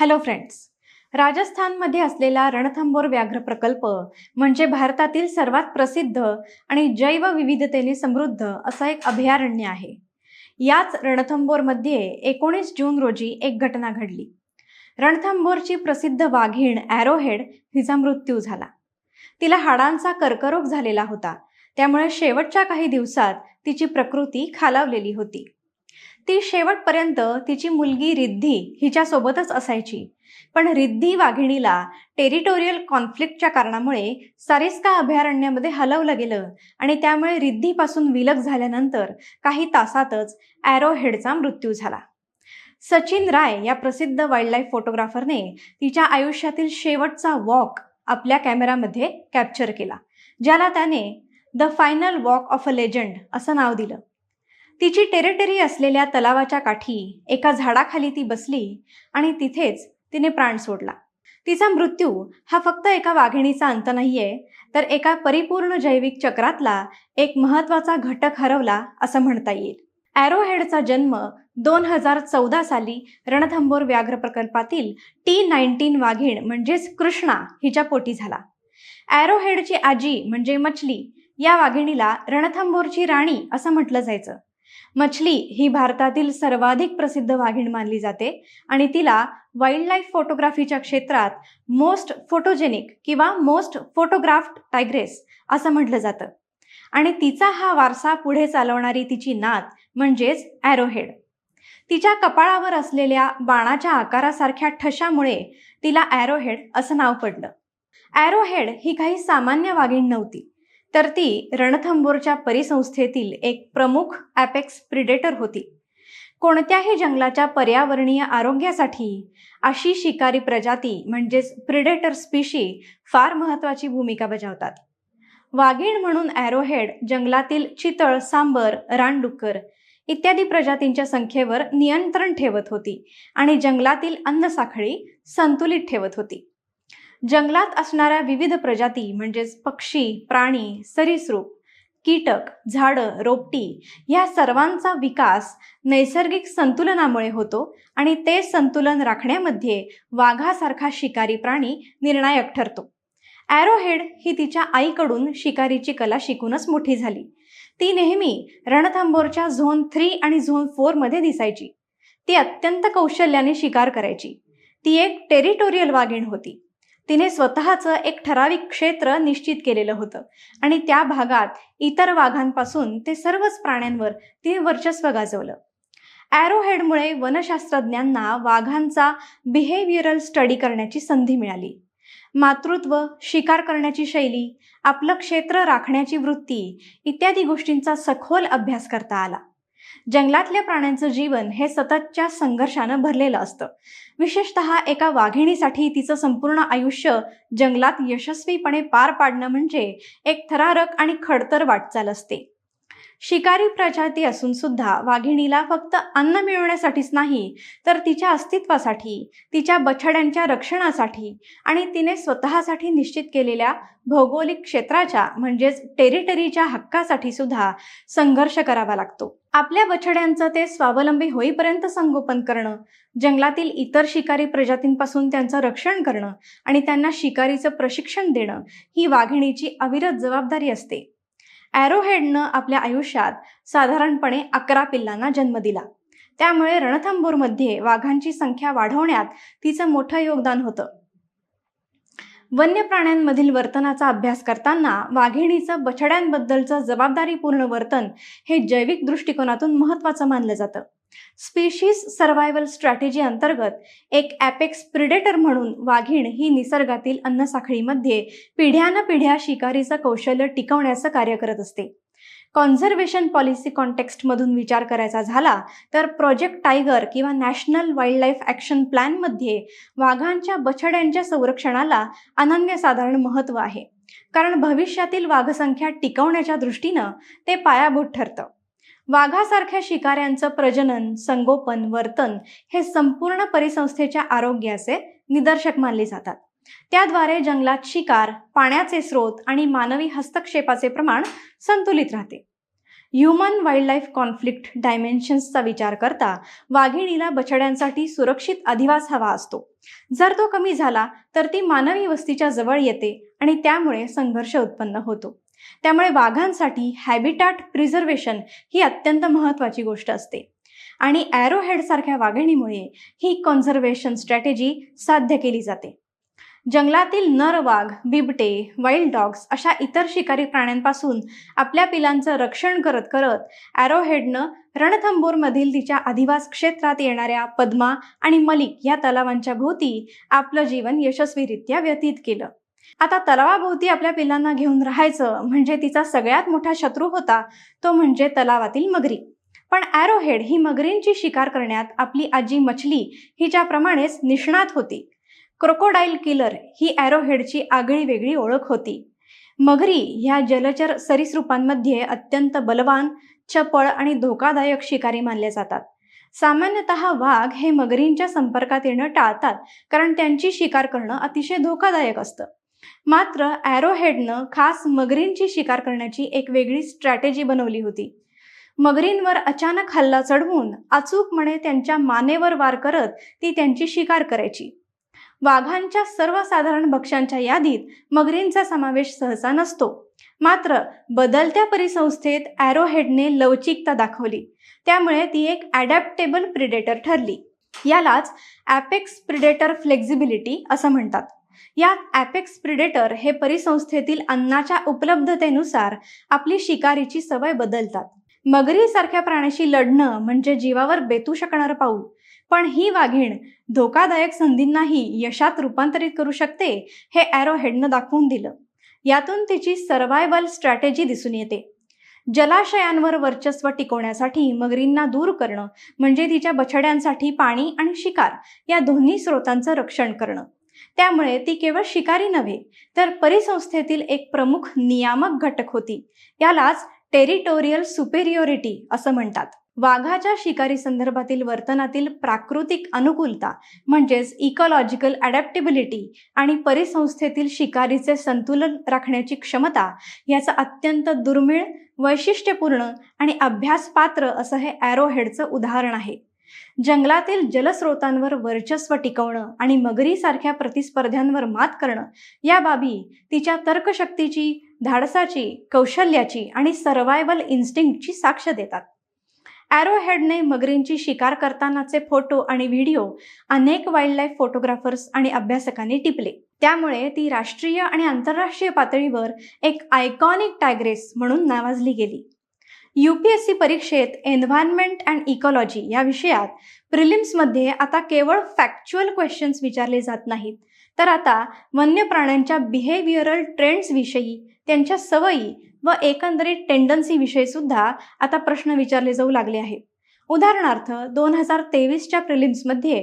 Hello friends राजस्थानमध्ये असलेला रणथंबोर व्याघ्र प्रकल्प म्हणजे भारतातील सर्वात प्रसिद्ध आणि जैवविविधतेने समृद्ध असा एक अभयारण्य आहे. याच रणथंबोरमध्ये एकोणीस जून रोजी एक घटना घडली. रणथंबोरची प्रसिद्ध वाघीण ॲरोहेड हिचा मृत्यू झाला. तिला हाडांचा कर्करोग झालेला होता. त्यामुळे शेवटच्या काही दिवसात तिची प्रकृती खालावलेली होती. ती शेवटपर्यंत तिची मुलगी रिद्धी हिच्यासोबतच असायची. पण रिद्धी वाघिणीला टेरिटोरियल कॉन्फ्लिक्टच्या कारणामुळे सारिस्का अभयारण्यामध्ये हलवलं गेलं आणि त्यामुळे रिद्धीपासून विलग झाल्यानंतर काही तासातच ॲरोहेडचा मृत्यू झाला. सचिन राय या प्रसिद्ध वाईल्डलाईफ फोटोग्राफरने तिच्या आयुष्यातील शेवटचा वॉक आपल्या कॅमेरामध्ये कॅप्चर केला ज्याला त्याने the final walk of a legend असं नाव दिलं. तिची टेरिटरी असलेल्या तलावाच्या काठी एका झाडाखाली ती बसली आणि तिथेच तिने प्राण सोडला. तिचा मृत्यू हा फक्त एका वाघिणीचा अंत नाहीये तर एका परिपूर्ण जैविक चक्रातला एक महत्त्वाचा घटक हरवला असं म्हणता येईल. ॲरोहेडचा जन्म दोन हजार चौदा साली रणथंबोर व्याघ्र प्रकल्पातील टी नाईन्टीन वाघीण म्हणजेच कृष्णा हिच्या पोटी झाला. ॲरोहेडची आजी म्हणजे मछली या वाघिणीला रणथंबोरची राणी असं म्हटलं जायचं. मछली ही भारतातील सर्वाधिक प्रसिद्ध वाघीण मानली जाते आणि तिला वाईल्ड लाईफ फोटोग्राफीच्या क्षेत्रात मोस्ट फोटोजेनिक किंवा मोस्ट फोटोग्राफ्ड टायग्रेस असं म्हटलं जातं. आणि तिचा हा वारसा पुढे चालवणारी तिची नात म्हणजेच ॲरोहेड तिच्या कपाळावर असलेल्या बाणाच्या आकारासारख्या ठशामुळे तिला ॲरोहेड असं नाव पडलं. ॲरोहेड ही काही सामान्य वाघीण नव्हती. तर ती रणथंबोरच्या परिसंस्थेतील एक प्रमुख ॲपेक्स प्रिडेटर होती. कोणत्याही जंगलाच्या पर्यावरणीय आरोग्यासाठी अशी शिकारी प्रजाती म्हणजेच प्रिडेटर स्पिशी फार महत्त्वाची भूमिका बजावतात. वाघीण म्हणून ॲरोहेड जंगलातील चितळ सांबर रानडुक्कर इत्यादी प्रजातींच्या संख्येवर नियंत्रण ठेवत होती आणि जंगलातील अन्नसाखळी संतुलित ठेवत होती. जंगलात असणाऱ्या विविध प्रजाती म्हणजेच पक्षी प्राणी सरीसृप कीटक झाडं रोपटी या सर्वांचा विकास नैसर्गिक संतुलनामुळे होतो आणि ते संतुलन राखण्यामध्ये वाघासारखा शिकारी प्राणी निर्णायक ठरतो. ॲरोहेड ही तिच्या आईकडून शिकारीची कला शिकूनच मोठी झाली. ती नेहमी रणथंबोरच्या झोन थ्री आणि झोन फोरमध्ये दिसायची. ती अत्यंत कौशल्याने शिकार करायची. ती एक टेरिटोरियल वाघीण होती. तिने स्वतःचं एक ठराविक क्षेत्र निश्चित केलेलं होतं. आणि त्या भागात इतर वाघांपासून ते सर्वच प्राण्यांवर तिने वर्चस्व गाजवलं. ॲरोहेडमुळे वनशास्त्रज्ञांना वाघांचा बिहेवियरल स्टडी करण्याची संधी मिळाली. मातृत्व शिकार करण्याची शैली आपलं क्षेत्र राखण्याची वृत्ती इत्यादी गोष्टींचा सखोल अभ्यास करता आला. जंगलातल्या प्राण्यांचं जीवन हे सततच्या संघर्षानं भरलेलं असतं. विशेषत एका वाघिणीसाठी तिचं संपूर्ण आयुष्य जंगलात यशस्वीपणे पार पाडणं म्हणजे एक थरारक आणि खडतर वाटचाल असते. शिकारी प्रजाती असून सुद्धा वाघिणीला फक्त अन्न मिळवण्यासाठीच नाही तर तिच्या अस्तित्वासाठी तिच्या बछड्यांच्या रक्षणासाठी आणि तिने स्वतःसाठी निश्चित केलेल्या भौगोलिक क्षेत्राच्या म्हणजेच टेरिटरीच्या हक्कासाठी सुद्धा संघर्ष करावा लागतो. आपल्या बछड्यांचं ते स्वावलंबी होईपर्यंत संगोपन करणं जंगलातील इतर शिकारी प्रजातींपासून त्यांचं रक्षण करणं आणि त्यांना शिकारीचं प्रशिक्षण देणं ही वाघिणीची अविरत जबाबदारी असते. ॲरोहेडनं आपल्या आयुष्यात साधारणपणे अकरा पिल्लांना जन्म दिला. त्यामुळे रणथंबोरमध्ये वाघांची संख्या वाढवण्यात तिचं मोठं योगदान होतं. वन्य प्राण्यांमधील वर्तनाचा अभ्यास करताना वाघिणीचं बछड्यांबद्दलचं जबाबदारीपूर्ण वर्तन हे जैविक दृष्टिकोनातून महत्त्वाचं मानलं जातं. स्पीशीज सर्व्हायवल स्ट्रॅटेजी अंतर्गत एक ॲपेक्स प्रिडेटर म्हणून वाघीण ही निसर्गातील अन्नसाखळीमध्ये पिढ्यानपिढ्या शिकारीचं कौशल्य टिकवण्याचं कार्य करत असते. कॉन्झर्वेशन पॉलिसी कॉन्टेक्स्टमधून विचार करायचा झाला तर प्रोजेक्ट टायगर किंवा नॅशनल वाईल्डलाईफ ॲक्शन प्लॅनमध्ये वाघांच्या बछड्यांच्या संरक्षणाला अनन्यसाधारण महत्त्व आहे. कारण भविष्यातील वाघसंख्या टिकवण्याच्या दृष्टीनं ते पायाभूत ठरतं. वाघासारख्या शिकाऱ्यांचं प्रजनन संगोपन वर्तन हे संपूर्ण परिसंस्थेच्या आरोग्याचे निदर्शक मानले जातात. त्याद्वारे जंगलात शिकार पाण्याचे स्रोत आणि मानवी हस्तक्षेपाचे प्रमाण संतुलित राहते. ह्युमन वाईल्डलाईफ कॉन्फ्लिक्ट डायमेन्शन्सचा विचार करता वाघिणीला बछड्यांसाठी सुरक्षित अधिवास हवा असतो. जर तो कमी झाला तर ती मानवी वस्तीच्या जवळ येते आणि त्यामुळे संघर्ष उत्पन्न होतो. त्यामुळे वाघांसाठी हॅबिटाट प्रिझर्वेशन ही अत्यंत महत्त्वाची गोष्ट असते. आणि ॲरोहेडसारख्या वाघिणीमुळे ही कॉन्झर्वेशन स्ट्रॅटेजी साध्य केली जाते. जंगलातील नर वाघ बिबटे वाईल्ड डॉग्स अशा इतर शिकारी प्राण्यांपासून आपल्या पिलांचं रक्षण करत करत ॲरोहेडनं रणथंबोरमधील तिच्या अधिवास क्षेत्रात येणाऱ्या पद्मा आणि मलिक या तलावांच्या भोवती आपलं जीवन यशस्वीरित्या व्यतीत केलं. आता तलावाभोवती आपल्या पिलांना घेऊन राहायचं म्हणजे तिचा सगळ्यात मोठा शत्रू होता तो म्हणजे तलावातील मगरी. पण ॲरोहेड ही मगरींची शिकार करण्यात आपली आजी मछली हिच्याप्रमाणेच निष्णात होती. क्रोकोडाईल किलर ही ॲरोहेडची आगळी वेगळी ओळख होती. मगरी ह्या जलचर सरीसृपांमध्ये अत्यंत बलवान चपळ आणि धोकादायक शिकारी मानले जातात. सामान्यतः वाघ हे मगरींच्या संपर्कात येणं टाळतात कारण त्यांची शिकार करणं अतिशय धोकादायक असतं. मात्र ॲरोहेडनं खास मगरींची शिकार करण्याची एक वेगळी स्ट्रॅटेजी बनवली होती. मगरींवर अचानक हल्ला चढवून अचूकपणे त्यांच्या मानेवर वार करत ती त्यांची शिकार करायची. वाघांच्या सर्वसाधारण भक्ष्यांच्या यादीत मगरींचा समावेश सहसा नसतो. मात्र बदलत्या परिसंस्थेत ॲरोहेडने लवचिकता दाखवली. त्यामुळे ती एक ॲडॅप्टेबल प्रिडेटर ठरली. यालाच ॲपेक्स प्रिडेटर फ्लेक्झिबिलिटी असं म्हणतात. यात ॲपेक्स प्रिडेटर हे परिसंस्थेतील अन्नाच्या उपलब्धतेनुसार आपली शिकारीची सवय बदलतात. मगरीसारख्या प्राण्याशी लढणं म्हणजे जीवावर बेतू शकणारं पाऊल. पण ही वाघीण धोकादायक संधींनाही यशात रूपांतरित करू शकते हे ॲरोहेडनं दाखवून दिलं. यातून तिची सर्वायवल स्ट्रॅटेजी दिसून येते. जलाशयांवर वर्चस्व टिकवण्यासाठी मगरींना दूर करणं म्हणजे तिच्या बछड्यांसाठी पाणी आणि शिकार या दोन्ही स्रोतांचं रक्षण करणं. त्यामुळे ती केवळ शिकारी नव्हे तर परिसंस्थेतील एक प्रमुख नियामक घटक होती. यालाच टेरिटोरियल सुपेरियोरिटी असं म्हणतात. वाघाच्या शिकारी संदर्भातील वर्तनातील प्राकृतिक अनुकूलता म्हणजेच इकॉलॉजिकल अडॅप्टेबिलिटी आणि परिसंस्थेतील शिकारीचे संतुलन राखण्याची क्षमता याचं अत्यंत दुर्मिळ वैशिष्ट्यपूर्ण आणि अभ्यासपात्र असं हे ॲरोहेडचं उदाहरण आहे. जंगलातील जलस्रोतांवर वर्चस्व टिकवणं आणि मगरीसारख्या प्रतिस्पर्ध्यांवर मात करणं या बाबी तिच्या तर्कशक्तीची धाडसाची कौशल्याची आणि सर्वायवल इन्स्टिंक्टची साक्ष देतात. ॲरोहेडने मगरींची शिकार करतानाचे फोटो आणि व्हिडिओ अनेक वाईल्डलाईफ फोटोग्राफर्स आणि अभ्यासकांनी टिपले. त्यामुळे ती राष्ट्रीय आणि आंतरराष्ट्रीय पातळीवर एक आयकॉनिक टायग्रेस म्हणून नावाजली गेली. यू पी एस सी परीक्षेत एन्व्हायरमेंट अँड इकॉलॉजी या विषयात प्रिलिम्समध्ये आता केवळ फॅक्च्युअल क्वेश्चन्स विचारले जात नाहीत. तर आता वन्य प्राण्यांच्या बिहेवियरल ट्रेंड्सविषयी त्यांच्या सवयी व एकंदरीत टेंडन्सीविषयी सुद्धा आता प्रश्न विचारले जाऊ लागले आहेत. उदाहरणार्थ दोन हजार तेवीसच्या प्रिलिम्समध्ये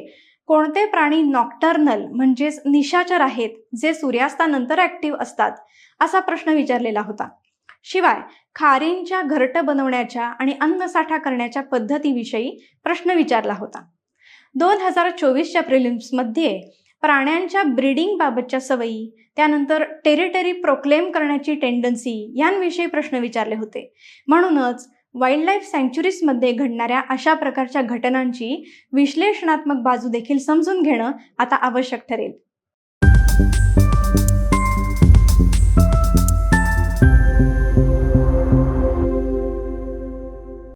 कोणते प्राणी नॉक्टर्नल म्हणजेच निशाचर आहेत जे सूर्यास्तानंतर ॲक्टिव्ह असतात असा प्रश्न विचारलेला होता. शिवाय खारींच्या घरट बनवण्याच्या आणि अन्नसाठा करण्याच्या पद्धतीविषयी प्रश्न विचारला होता. दोन हजार चोवीसच्या प्रिलिम्समध्ये प्राण्यांच्या ब्रीडिंगबाबतच्या सवयी त्यानंतर टेरिटरी प्रोक्लेम करण्याची टेंडन्सी यांविषयी प्रश्न विचारले होते. म्हणूनच वाईल्ड लाईफ सँच्युरीजमध्ये घडणाऱ्या अशा प्रकारच्या घटनांची विश्लेषणात्मक बाजू देखील समजून घेणं आता आवश्यक ठरेल.